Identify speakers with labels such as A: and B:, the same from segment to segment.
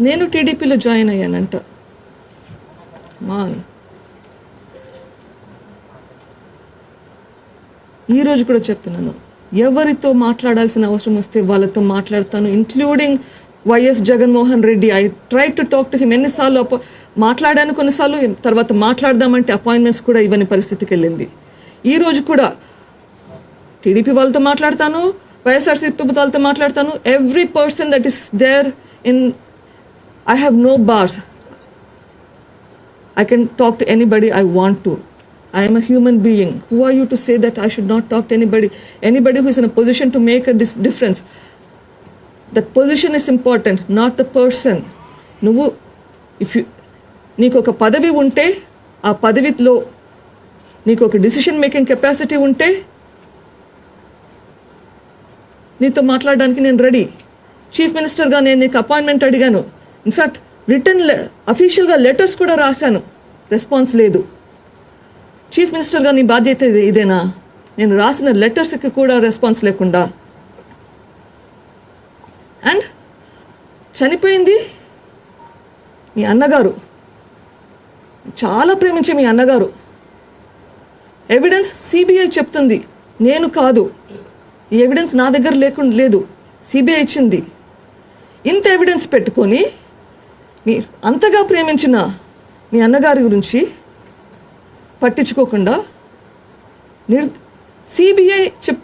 A: నేను టీడీపీలో జాయిన్ అయ్యానంట. మా ఈరోజు కూడా చెప్తున్నాను. ఎవరితో మాట్లాడాల్సిన అవసరం వస్తే వాళ్ళతో మాట్లాడతాను including YS Jaganmohan Reddy. I try to talk to him ఎన్నిసార్లు అప్ప- మాట్లాడాను కొన్నిసార్లు తర్వాత మాట్లాడదామంటే అపాయింట్మెంట్స్ కూడా ఇవ్వని పరిస్థితికి వెళ్ళింది. ఈ రోజు కూడా టీడీపీ వాళ్ళతో మాట్లాడతాను వైఎస్ఆర్సీ వాళ్ళతో మాట్లాడతాను. Every person that is there in i have no bars I can talk to anybody I want to. I am a human being. Who are you to say that I should not talk to anybody? Anybody who is in a position to make a difference. That position is important, not the person. నువ్వు if you నీకు ఒక పదవి ఉంటే ఆ పదవిలో నీకు ఒక decision making capacity ఉంటే నీతో మాట్లాడడానికి నేను రెడీ చీఫ్ మినిస్టర్గా నేను నీకు అపాయింట్మెంట్ అడిగాను ఇన్ఫ్యాక్ట్ రిటర్న్ అఫీషియల్గా లెటర్స్ కూడా రాశాను. రెస్పాన్స్ లేదు. చీఫ్ మినిస్టర్గా నీ బాధ్యత ఇదేనా? నేను రాసిన లెటర్స్కి కూడా రెస్పాన్స్ లేకుండా. అండ్ చనిపోయింది మీ అన్నగారు. చాలా ప్రేమించే మీ అన్నగారు. ఎవిడెన్స్ సిబిఐ చెప్తుంది. నేను కాదు. ఈ ఎవిడెన్స్ నా దగ్గర లేకుండా లేదు. సిబిఐ ఇచ్చింది. ఇంత ఎవిడెన్స్ పెట్టుకొని మీ అంతగా ప్రేమించిన మీ అన్నగారి గురించి పట్టించుకోకుండా నిర్ సిబిఐ చెప్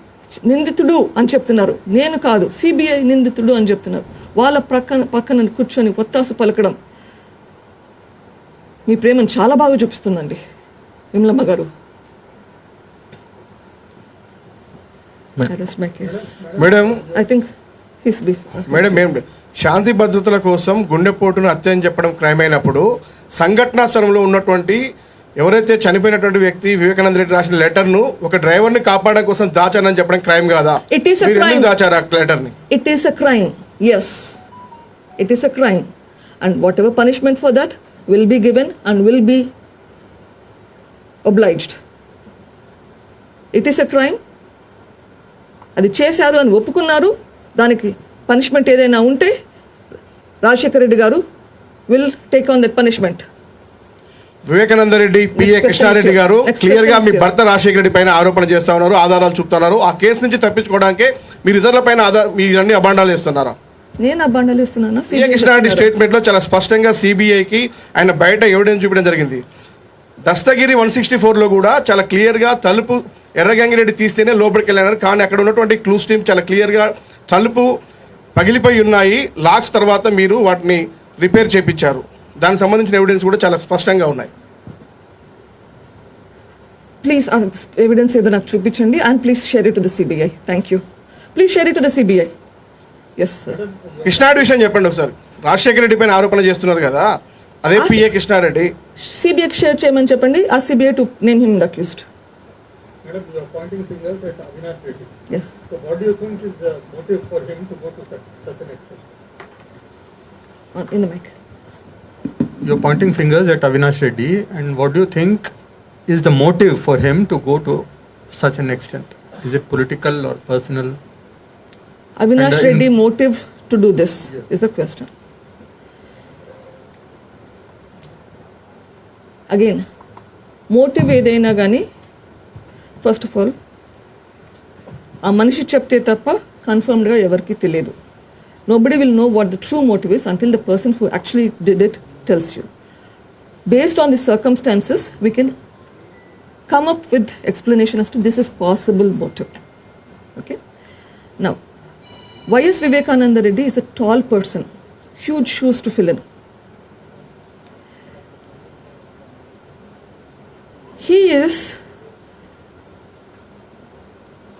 A: నిందితుడు అని చెప్తున్నారు. నేను కాదు సిబిఐ నిందితుడు అని చెప్తున్నారు. వాళ్ళ ప్రక్కన పక్కన కూర్చొని ఒత్తాసు పలకడం మీ ప్రేమను చాలా బాగా చూపిస్తుందండి. విమలమ్మ గారు.
B: Madam.
A: I think he's before.
B: Madam. శాంతి భద్రతల కోసం గుండెపోటును హత్య అని చెప్పడం క్రైమ్ అయినప్పుడు సంఘటనా స్థలంలో ఉన్నటువంటి ఎవరైతే చనిపోయినటువంటి వ్యక్తి వివేకానంద రెడ్డి రాసిన లెటర్ను ఒక డ్రైవర్ని కాపాడడం కోసం దాచానని చెప్పడం క్రైమ్ కాదా ఎందుకు
A: crime.
B: దాచారు ఆ లెటర్ని
A: It is a crime, yes. It is a crime. And whatever punishment for that will be given and will be obliged. It is a crime. అది చేశారు అని ఒప్పుకున్నారు దానికి పనిష్మెంట్ ఏదైనా ఉంటే రాజశేఖర రెడ్డి గారు will take on that punishment.
B: Vivekananda Reddy PA Krishna Reddy గారు క్లియర్గా మీ. భర్త రాజశేఖర రెడ్డి పైన ఆరోపణ చేస్తా ఉన్నారు ఆధారాలు చూపుతున్నారు. ఆ కేసు నుంచి తప్పించుకోవడానికి మీరు ఇతరుల పైన మీరు అన్ని అభాండాలు ఇస్తున్నారా
A: నేను ఆ బండలు ఇస్తున్నానా
B: పిఏ కృష్ణారెడ్డి స్టేట్మెంట్లో చాలా స్పష్టంగా సిబిఐకి ఆయన బయట ఎవిడెన్స్ చూపించడం జరిగింది. దస్తగిరి వన్ సిక్స్టీ లో కూడా చాలా క్లియర్గా తలుపు ఎర్రగంగిరెడ్డి తీస్తేనే లోపలికి వెళ్ళినారు కానీ అక్కడ ఉన్నటువంటి క్లూస్ టీమ్ చాలా క్లియర్గా తలుపు పగిలిపోయి ఉన్నాయి. లాక్స్ తర్వాత మీరు వాటిని రిపేర్ చేపించారు. దానికి సంబంధించిన ఎవిడెన్స్ కూడా చాలా స్పష్టంగా ఉన్నాయి.
A: ప్లీజ్ ఎవిడెన్స్ ఏదో నాకు చూపించండి and please share it to the CBI. Thank you please share it to the CBI yes sir
B: Krishna Reddy విషయం చెప్పండి ఒకసారి. రాజశేఖర రెడ్డి పైన ఆరోపణ చేస్తున్నారు కదా. అదే పిఏ కృష్ణారెడ్డి
A: సిబిఐకి షేర్ చేయమని చెప్పండి. ఆ CBI to name him the accused
C: Madam, you are pointing fingers at Avinash Reddy.
A: Yes
C: So what do you think is the motive for him to go to such, such an extent?
A: In the mic
C: You're pointing fingers at Avinash Reddy and what do you think is the motive for him to go to such an extent? Is it political or personal?
A: Avinash
C: And, uh,
A: Reddy
C: in-
A: motive to do this is the question again motive ఏదైనా కానీ first of all ఆ మనిషి చెప్తే తప్ప కన్ఫర్మ్డ్గా ఎవరికి తెలియదు Nobody will know what the true motive is until the person who actually did it tells you. Based on the circumstances, we can come up with explanation as to this is possible motive. Okay. Now, is Vivekananda Reddy is a tall person, huge shoes to fill in. He is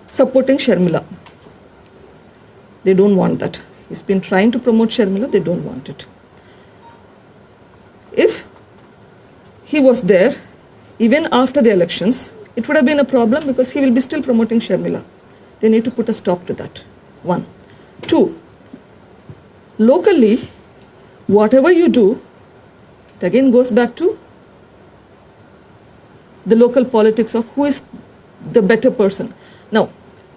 A: supporting Sharmila. They don't want that. He's been trying to promote Sharmila, they don't want it. If he was there even after the elections, it would have been a problem because he will be still promoting Sharmila. They need to put a stop to that. One. Two, locally, whatever you do, it again goes back to the local politics of who is the better person. Now,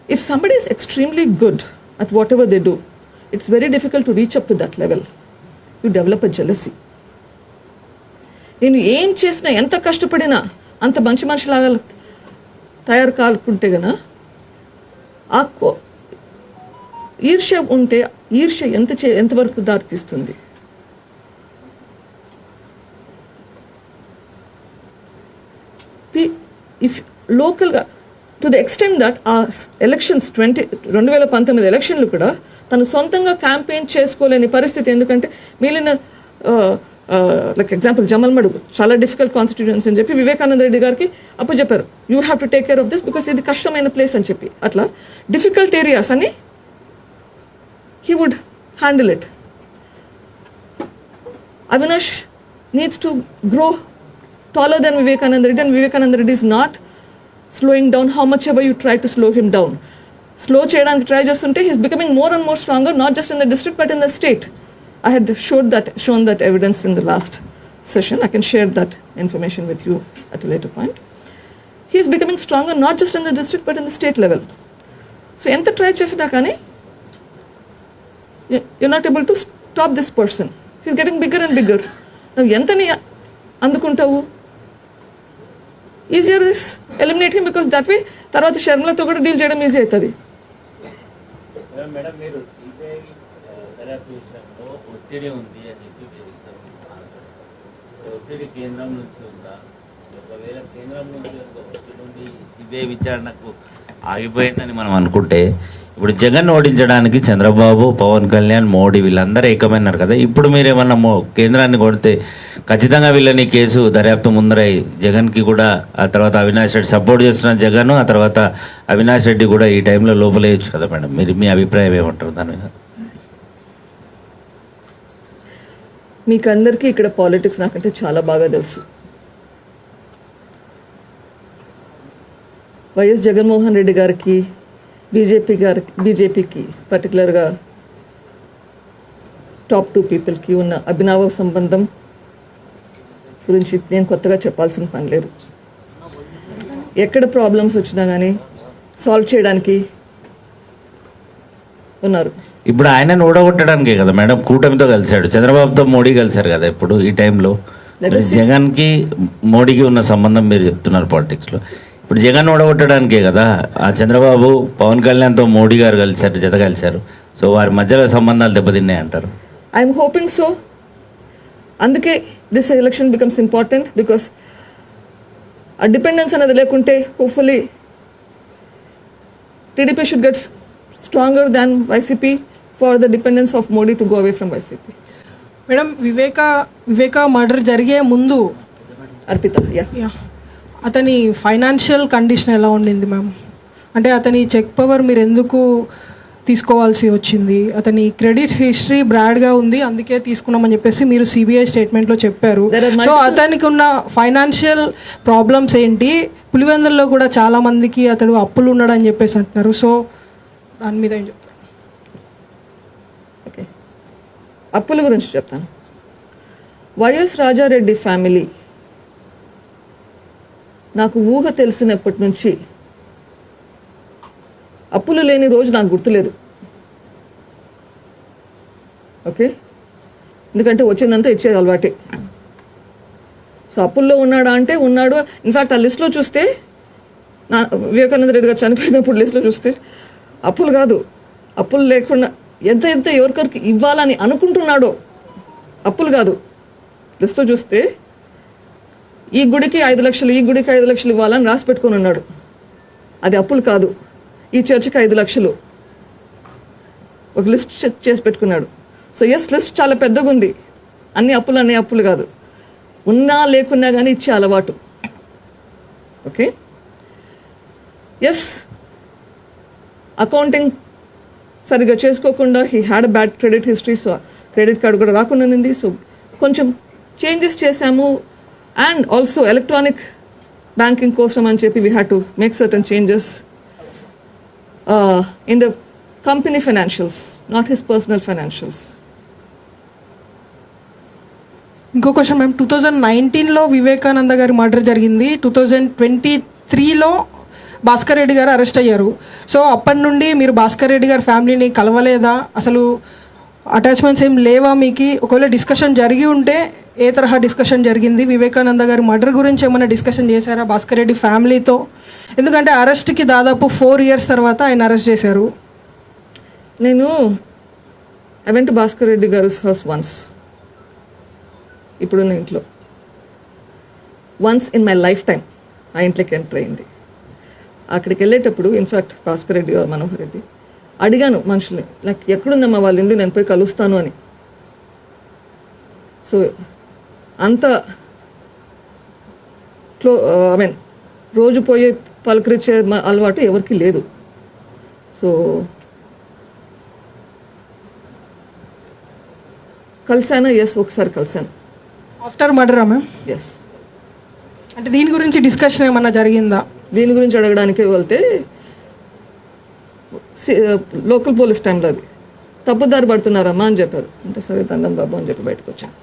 A: if somebody is extremely good at whatever they do, it's very difficult to reach up to that level. You develop a jealousy నేను ఏం చేసినా ఎంత కష్టపడినా అంత మంచి మనిషిలాగా తయారు కాకుంటే గన ఆ కో ఈర్ష్య ఉంటే ఈర్ష్య ఎంత చే ఎంతవరకు దారితీస్తుంది ఇఫ్ లోకల్గా టు ద ఎక్స్టెంట్ దట్ ఆ ఎలక్షన్స్ ట్వంటీ రెండు వేల పంతొమ్మిది ఎలక్షన్లు కూడా తను సొంతంగా క్యాంపెయిన్ చేసుకోలేని పరిస్థితి. ఎందుకంటే మిగిలిన లైక్ ఎగ్జాంపుల్ జమల్ మడుగు చాలా డిఫికల్ట్ కాన్స్టిట్యూన్స్ అని చెప్పి వివేకానంద రెడ్డి గారికి అప్పుడు చెప్పారు you have to take care of this because ఇది కష్టమైన ప్లేస్ అని చెప్పి. అట్లా డిఫికల్ట్ ఏరియాస్ అని he would handle it Avinash needs to grow taller then Vivekananda Reddy and Vivekananda Reddy is not slowing down how much ever you try to slow him down Slow చేయడానికి try చేస్తుంటే he's becoming more and more stronger, not just in the district but in the state. I had showed that, shown that evidence in the last session. I can share that information with you at a later point. He is becoming stronger not just in the district but in the state level. So ఎంత try చేసినా కానీ you're not able to stop this person. He's getting bigger and bigger. నువ్వు ఎంతని అందుకుంటావు easier is eliminate him because that way తర్వాత శర్మలతో కూడా deal చేయడం easy అవుతుంది
D: మేడం, మీరు సిబిఐ దర్యాప్తు విషయంలో ఒత్తిడి ఉంది అని చెప్పి ఒత్తిడి కేంద్రం నుంచి ఉందా? ఒకవేళ కేంద్రం సిబిఐ విచారణకు ఆగిపోయిందని మనం అనుకుంటే ఇప్పుడు జగన్ ఓడించడానికి చంద్రబాబు పవన్ కళ్యాణ్ మోడీ వీళ్ళందరూ ఏకమైనారు కదా. ఇప్పుడు మీరు ఏమన్నా మో కేంద్రాన్ని కొడితే ఖచ్చితంగా వీళ్ళని కేసు దర్యాప్తు ముందరై జగన్కి కూడా ఆ తర్వాత అవినాష్ రెడ్డి సపోర్ట్ చేస్తున్న జగన్ ఆ తర్వాత అవినాష్ రెడ్డి కూడా ఈ టైంలో లోపలేయచ్చు కదా మేడం. మీరు మీ అభిప్రాయం ఏమంటారు దాని మీద?
A: మీకు అందరికీ ఇక్కడ పాలిటిక్స్ నాకంటే చాలా బాగా తెలుసు. వైఎస్ జగన్మోహన్ రెడ్డి గారికి బీజేపీ గారికి బీజేపీకి పర్టికులర్గా టాప్ టూ పీపుల్కి ఉన్న అభినవ సంబంధం గురించి నేను కొత్తగా చెప్పాల్సిన పని లేదు. ఎక్కడ ప్రాబ్లమ్స్ వచ్చినా కానీ సాల్వ్ చేయడానికి ఉన్నారు.
D: ఇప్పుడు ఆయనను ఓడగొట్టడానికే కదా మేడం కూటమితో కలిశాడు. చంద్రబాబుతో మోడీ కలిశారు కదా ఇప్పుడు ఈ టైంలో. జగన్కి మోడీకి ఉన్న సంబంధం మీరు చెప్తున్నారు పాలిటిక్స్లో ఇప్పుడు జగన్ ఓడగొట్టడానికే కదా. ఆ చంద్రబాబు పవన్ కళ్యాణ్తో మోడీ గారు కలిశారు జత కలిశారు. సో వారి మధ్యలో సంబంధాలు దెబ్బతిన్నాయి అంటారు.
A: ఐఎమ్ హోపింగ్ సో అందుకే this election becomes important because ఆ డిపెండెన్స్ అనేది లేకుంటే hopefully TDP should get stronger than YCP for the dependence of Modi to go away from YCP
E: madam Viveka Viveka murder జరిగే ముందు
A: అర్పిత యా
E: యా, అతని financial condition ఎలా ఉండింది ma'am? అంటే అతని చెక్ పవర్ మీరు ఎందుకు తీసుకోవాల్సి వచ్చింది? అతని క్రెడిట్ హిస్టరీ బ్రాడ్గా ఉంది అందుకే తీసుకున్నామని చెప్పేసి మీరు సిబిఐ స్టేట్మెంట్లో చెప్పారు. సో అతనికి ఉన్న ఫైనాన్షియల్ ప్రాబ్లమ్స్ ఏంటి? పులివెందుల్లో కూడా చాలా మందికి అతడు అప్పులు ఉన్నాడని చెప్పేసి అంటున్నారు. సో దాని మీద ఏం చెప్తారు?
A: ఓకే అప్పుల గురించి చెప్తాను. వైఎస్ రాజారెడ్డి ఫ్యామిలీ నాకు ఊహ తెలిసినప్పటి నుంచి అప్పులు లేని రోజు నాకు గుర్తులేదు. ఓకే? ఎందుకంటే వచ్చిందంతా ఇచ్చేది అలవాటే. సో అప్పుల్లో ఉన్నాడా అంటే ఉన్నాడు. ఇన్ఫాక్ట్ ఆ లిస్ట్లో చూస్తే నా వివేకానంద రెడ్డి గారు చనిపోయినప్పుడు లిస్ట్లో చూస్తే అప్పులు కాదు. అప్పులు లేకుండా ఎంత ఎంత ఎవరికొరికి ఇవ్వాలని అనుకుంటున్నాడో అప్పులు కాదు. లిస్ట్లో చూస్తే ఈ గుడికి ఐదు లక్షలు ఈ గుడికి ఐదు లక్షలు ఇవ్వాలని రాసి పెట్టుకుని ఉన్నాడు. అది అప్పులు కాదు. ఈ చర్చికి ఐదు లక్షలు. ఒక లిస్ట్ చేసి పెట్టుకున్నాడు. సో ఎస్ లిస్ట్ చాలా పెద్దగా ఉంది. అన్ని అప్పులు అన్ని అప్పులు కాదు. ఉన్నా లేకున్నా కానీ ఇచ్చే అలవాటు. ఓకే? ఎస్ అకౌంటింగ్ సరిగా చేసుకోకుండా he had a bad credit history so credit card కూడా రాకుండా ఉంది సో కొంచెం చేంజెస్ చేశాము. అండ్ ఆల్సో ఎలక్ట్రానిక్ బ్యాంకింగ్ కోసం అని చెప్పి we had to make certain changes in the company financials not his personal financials
E: ఇంకో క్వశ్చన్ మ్యామ్ టూ థౌజండ్ నైన్టీన్లో వివేకానంద గారి మర్డర్ జరిగింది. టూ థౌజండ్ ట్వంటీ త్రీలో భాస్కర్ రెడ్డి గారు అరెస్ట్ అయ్యారు. సో అప్పటి నుండి మీరు భాస్కర్ రెడ్డి గారి ఫ్యామిలీని కలవలేదా? అసలు అటాచ్మెంట్స్ ఏం లేవా మీకు? ఒకవేళ డిస్కషన్ జరిగి ఉంటే ఏ తరహా డిస్కషన్ జరిగింది? వివేకానంద గారి మర్డర్ గురించి ఏమైనా డిస్కషన్ చేశారా? భాస్కర్ రెడ్డి ఫ్యామిలీతో? ఎందుకంటే అరెస్ట్కి దాదాపు ఫోర్ ఇయర్స్ తర్వాత ఆయన అరెస్ట్ చేశారు.
A: నేను ఐ వెంట్ భాస్కర్ రెడ్డి గారు హౌస్ వన్స్ ఇప్పుడున్న ఇంట్లో. Once in my life time ఆ ఇంట్లోకి ఎంటర్ అయింది. అక్కడికి వెళ్ళేటప్పుడు ఇన్ఫాక్ట్ భాస్కర్ రెడ్డి గారు మనోహర్ రెడ్డి అడిగాను మనుషుల్ని లైక్ ఎక్కడుందమ్మా వాళ్ళ ఇల్లు నేను పోయి కలుస్తాను అని. సో అంత క్లో ఐ మీన్ రోజు పోయి పలకరించే అలవాటు ఎవరికి లేదు. సో కలిసానా ఎస్ ఒకసారి కలిసాను
E: ఆఫ్టర్ మర్డరా మ్యామ్?
A: ఎస్
E: అంటే దీని గురించి డిస్కషన్ ఏమన్నా జరిగిందా?
A: దీని గురించి అడగడానికి వెళ్తే లోకల్ పోలీస్ టైంలో అది. తప్పుదారి పడుతున్నారమ్మా అని చెప్పారు. అంటే సరే దండం బాబు అని చెప్పి బయటకు వచ్చాను.